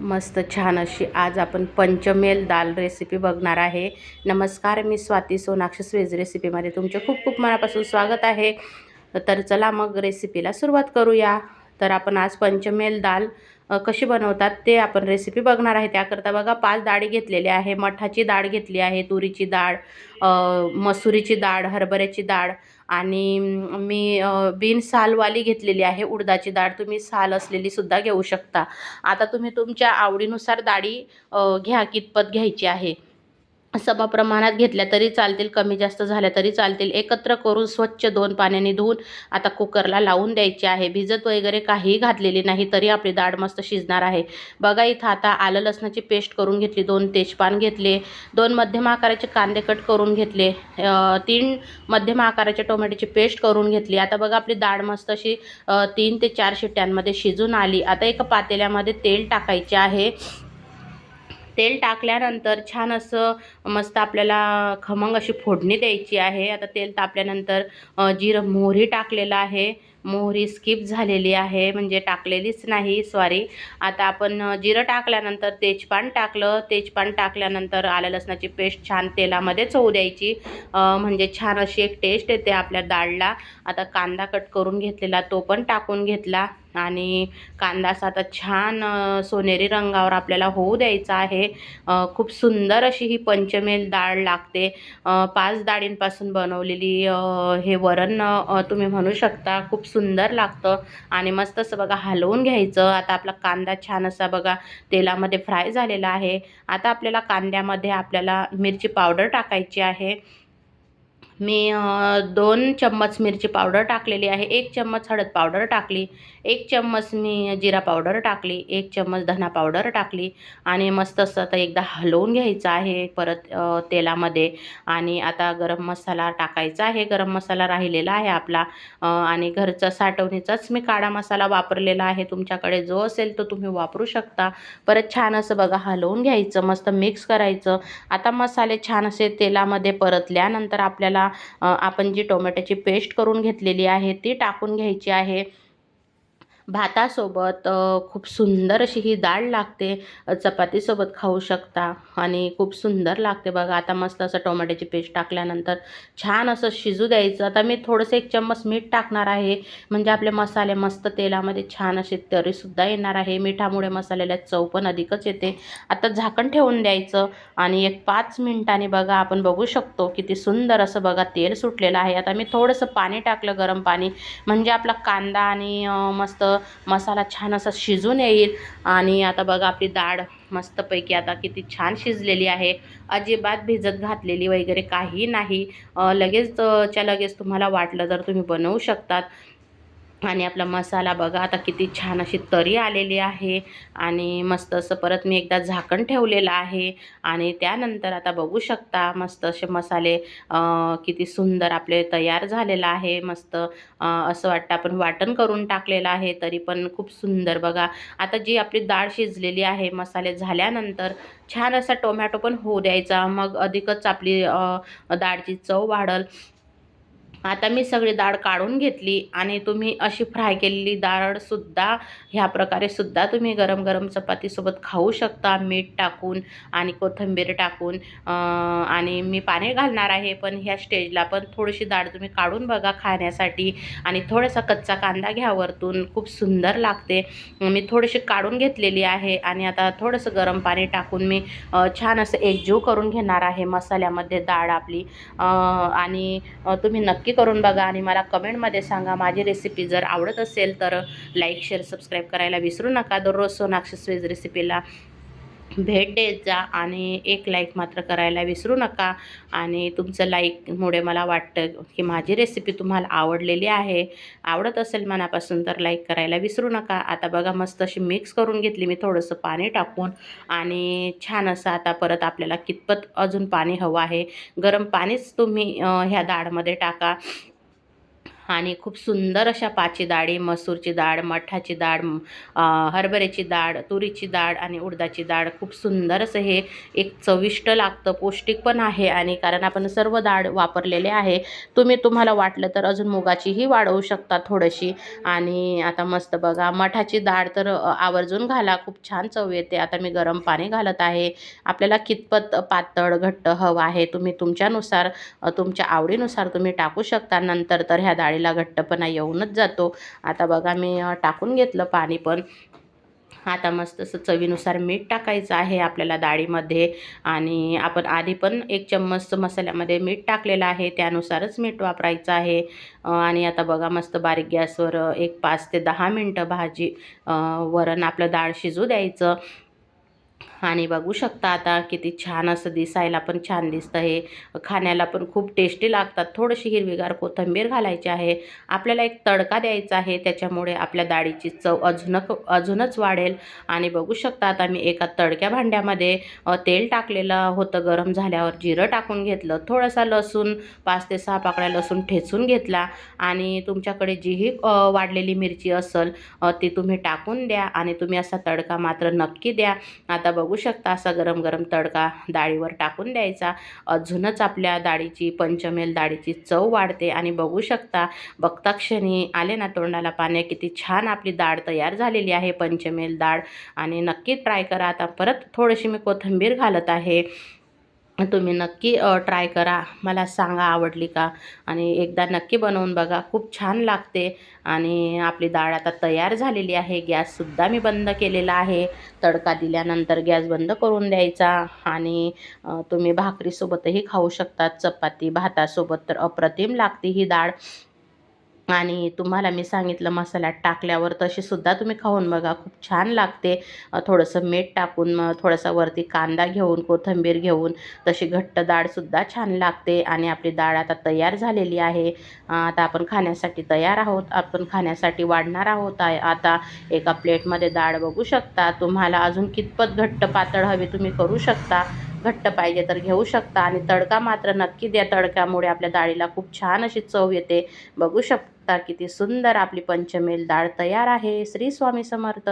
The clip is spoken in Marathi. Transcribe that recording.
मस्त छान अशी आज आपण पंचमेल दाल रेसिपी बघणार आहे. नमस्कार मी स्वाती सोनाक्षी स्वेज रेसिपीमध्ये तुमचे खूप खूप मनापासून स्वागत आहे. तर चला मग रेसिपीला सुरुवात करूया. तर आपण आज पंचमेल दाल कशी बनवतात ते आपण रेसिपी बघणार आहे. त्याकरता बघा पाच डाळी घेतलेली आहे. मठाची डाळ घेतली आहे तुरीची डाळ मसुरीची डाळ हरभऱ्याची डाळ आणि मी बिन सालवाली घेतलेली आहे उडदाची डाळ. तुम्ही साल असलेली सुद्धा घेऊ शकता. आता तुम्ही तुमच्या आवडीनुसार डाळी घ्या कितपत घ्यायची आहे. सभा प्रमाणात घेतल्या तरी चालतील कमी जास्त झाल्या तरी चालतील. एकत्र करून स्वच्छ दोन पाण्याने धुवून आता कुकरला लावून द्यायचे आहे. भिजत वगैरे काहीही घातलेली नाही तरी आपली डाळ मस्त शिजणार आहे. बघा इथं आता आलं लसणाची पेस्ट करून घेतली दोन तेजपान घेतले दोन मध्यम आकाराचे कांदे कट करून घेतले तीन मध्यम आकाराच्या टोमॅटोची पेस्ट करून घेतली. आता बघा आपली डाळ मस्त अशी तीन ते चार शिट्ट्यांमध्ये शिजून आली. आता एका पातेल्यामध्ये तेल टाकायचे आहे. तेल टाकल्यानंतर छान असं मस्त आपल्याला खमंग अशी फोडणी द्यायची आहे. आता तेल तापल्यानंतर जिरं मोहरी टाकलेलं आहे. मोहरी स्किप झालेली आहे म्हणजे टाकलेलीच नाही सॉरी आता आपण जिरं टाकल्यानंतर तेजपान टाकलं. तेजपान टाकल्यानंतर आल्या लसणाची पेस्ट छान तेलामध्येच होऊ द्यायची. म्हणजे छान अशी एक टेस्ट येते आपल्या डाळला. आता कांदा कट करून घेतलेला तो पण टाकून घेतला. आणि कांदा असा आता छान सोनेरी रंगावर आपल्याला होऊ द्यायचा आहे. खूप सुंदर अशी ही पंचमेल डाळ लागते. पाच डाळींपासून बनवलेली हे वरण तुम्ही म्हणू शकता खूप सुंदर लागतं. आणि मस्त असं बघा हलवून घ्यायचं. आता आपला कांदा छान असा बघा तेलामध्ये फ्राय झालेला आहे. आता आपल्याला कांद्यामध्ये आपल्याला मिरची पावडर टाकायची आहे. मी दोन चम्मच मिरची पावडर टाकलेली आहे. एक चम्मच हळद पावडर टाकली. एक चम्मच मी जिरा पावडर टाकली. एक चम्मच धना पावडर टाकली. आणि मस्त असं आता एकदा हलवून घ्यायचं आहे परत तेलामध्ये. आणि आता गरम मसाला टाकायचा आहे. गरम मसाला राहिलेला आहे आपला. आणि घरचा साठवणीचाच मी काळा मसाला वापरलेला आहे. तुमच्याकडे जो असेल तो तुम्ही वापरू शकता. परत छान असं बघा हलवून घ्यायचं. मस्त मिक्स करायचं. आता मसाले छान असे तेलामध्ये परतल्यानंतर आपल्याला आपण जी टोमॅटोची पेस्ट करून घेतलेली आहे ती टाकून घ्यायची आहे. भातासोबत खूप सुंदर अशी ही डाळ लागते. चपातीसोबत खाऊ शकता आणि खूप सुंदर लागते बघा. आता मस्त असं टोमॅटोची पेस्ट टाकल्यानंतर छान असं शिजू द्यायचं. आता मी थोडंसं एक चम्मच मीठ टाकणार आहे. म्हणजे आपले मसाले मस्त तेलामध्ये छान असे तरीसुद्धा येणार आहे. मिठामुळे मसाल्याला चव पण अधिकच येते. आता झाकण ठेवून द्यायचं आणि एक पाच मिनिटांनी बघा आपण बघू शकतो किती सुंदर असं बघा तेल सुटलेलं आहे. आता मी थोडंसं पाणी टाकलं गरम पाणी. म्हणजे आपला कांदा आणि मस्त मसाला छान असा शिजून येईल. आणि आता बघा आपली डाळ मस्तपैकी आता किती छान शिजलेली आहे. अजिबात भिजत घातलेली वगैरे काही नाही. लगेचच्या लगेच तुम्हाला वाटलं तर तुम्ही बनवू शकतात. आणि आपला मसाला बघा आता किती छान अशी तरी आलेली आहे. आणि मस्त असं परत मी एकदा झाकण ठेवलेलं आहे. आणि त्यानंतर आता बघू शकता मस्त असे मसाले किती सुंदर आपले तयार झालेलं आहे. मस्त असं वाटतं आपण वाटण करून टाकलेलं आहे तरी पण खूप सुंदर बघा. आता जी आपली डाळ शिजलेली आहे मसाले झाल्यानंतर छान असा टोमॅटो पण होऊ द्यायचा. मग अधिकच आपली डाळची चव वाढल. आता मी सगळी डाळ काढून घेतली आणि तुम्ही अशी फ्राय केलेली डाळसुद्धा ह्या प्रकारे सुद्धा तुम्ही गरम गरम चपातीसोबत खाऊ शकता. मीठ टाकून आणि कोथिंबीर टाकून आणि मी पाणी घालणार आहे पण ह्या स्टेजला पण थोडीशी डाळ तुम्ही काढून बघा खाण्यासाठी. आणि थोडासा कच्चा कांदा घ्या वरतून खूप सुंदर लागते. मी थोडीशी काढून घेतलेली आहे आणि आता थोडंसं गरम पाणी टाकून मी छान असं एकजीव करून घेणार आहे मसाल्यामध्ये डाळ आपली. आणि तुम्ही नक्की करून बघा आणि मला कमेंटमध्ये सांगा. माझी रेसिपी जर आवडत असेल तर लाईक शेअर सबस्क्राईब करायला विसरू नका. दररोज सोनाक्षी स्वीज रेसिपीला भेट देत जा आणि एक लाईक मात्र करायला विसरू नका. आणि तुमचं लाईकमुळे मला वाटतं की माझी रेसिपी तुम्हाला आवडलेली आहे. आवडत असेल मनापासून तर लाईक करायला विसरू नका. आता बघा मस्त अशी मिक्स करून घेतली मी थोडंसं पाणी टाकून. आणि छान असं आता परत आपल्याला कितपत अजून पाणी हवं आहे. गरम पाणीच तुम्ही ह्या डाळमध्ये टाका. आणि खूप सुंदर अशा पाची डाळी मसूरची डाळ मठाची डाळ हरभऱ्याची डाळ तुरीची डाळ आणि उडदाची डाळ खूप सुंदर असं हे एक चविष्ट लागतं पौष्टिक पण आहे आणि कारण आपण सर्व डाळ वापरलेले आहे. तुम्ही तुम्हाला वाटलं तर अजून मुगाचीही वाढवू शकता थोडीशी. आणि आता मस्त बघा मठाची डाळ तर आवर्जून घाला. खूप छान चव येते. आता मी गरम पाणी घालत आहे. आपल्याला कितपत पातळ घट्ट हवं आहे तुम्ही तुमच्यानुसार तुमच्या आवडीनुसार तुम्ही टाकू शकता. नंतर तर ह्या डाळीला घट्टपणा येऊनच जातो. आता बघा मी टाकून घेतलं पाणी पण. आता मस्त असं चवीनुसार मीठ टाकायचं आहे आपल्याला डाळीमध्ये आणि आपण आधी पण एक चम्मच मसाल्यामध्ये मीठ टाकलेलं आहे त्यानुसारच मीठ वापरायचं आहे. आणि आता बघा मस्त बारीक गॅसवर एक पाच ते दहा मिनटं भाजी वरण आपलं डाळ शिजू द्यायचं. आणि बघू शकता आता. किती छान असं दिसायला पण छान दिसतं हे खाण्याला पण खूप टेस्टी लागतात. थोडीशी हिरवीगार कोथिंबीर घालायची आहे. आपल्याला एक तडका द्यायचा आहे. त्याच्यामुळे आपल्या डाळीची चव अजूनक अजूनच वाढेल. आणि बघू शकता आता मी एका तडक्या भांड्यामध्ये तेल टाकलेलं होतं गरम झाल्यावर जिरं टाकून घेतलं. थोडासा लसूण पाच ते सहा पाकळ्या लसूण ठेचून घेतला. आणि तुमच्याकडे जीही वाढलेली मिरची असेल ती तुम्ही टाकून द्या. आणि तुम्ही असा तडका मात्र नक्की द्या. आता बघू बघू शकता असा गरम गरम तडका डाळीवर टाकून द्यायचा. अजूनच आपल्या डाळीची पंचमेल डाळीची चव वाढते आणि बघू शकता बघता क्षणी आले ना तोंडाला पाण्या किती छान आपली डाळ तयार झालेली आहे पंचमेल डाळ. आणि नक्की ट्राय करा. आता परत थोडीशी मी कोथिंबीर घालत आहे. तुम्ही नक्की ट्राय करा. मला सांगा आवडली का? आणि एकदा नक्की बनवून बघा. खूप छान लागते. आणि आपली डाळ आता तयार झालेली आहे. गॅससुद्धा मी बंद केलेला आहे. तडका दिल्यानंतर गॅस बंद करून द्यायचा. आणि तुम्ही भाकरीसोबतही खाऊ शकतात चपाती भातासोबत तर अप्रतिम लागते ही डाळ. आणि तुम्हाला मी सांगितलं मसाल्यात टाकल्यावर तशीसुद्धा तुम्ही खाऊन बघा. खूप छान लागते. थोडंसं मीठ टाकून मग थोडासा वरती कांदा घेऊन कोथिंबीर घेऊन तशी घट्ट डाळसुद्धा छान लागते आणि आपली डाळ आता तयार झालेली आहे. आता आपण खाण्यासाठी तयार आहोत. आपण खाण्यासाठी वाढणार आहोत. आहे आता एका प्लेटमध्ये डाळ बघू शकता. तुम्हाला अजून कितपत घट्ट पातळ हवी तुम्ही करू शकता. घट्ट पाहिजे तर घेऊ शकता आणि तडका मात्र नक्की द्या. तडक्यामुळे आपल्या डाळीला खूप छान अशी चव येते. बघू शकता किती सुंदर आपली पंचमेल डाळ तयार आहे. श्री स्वामी समर्थ.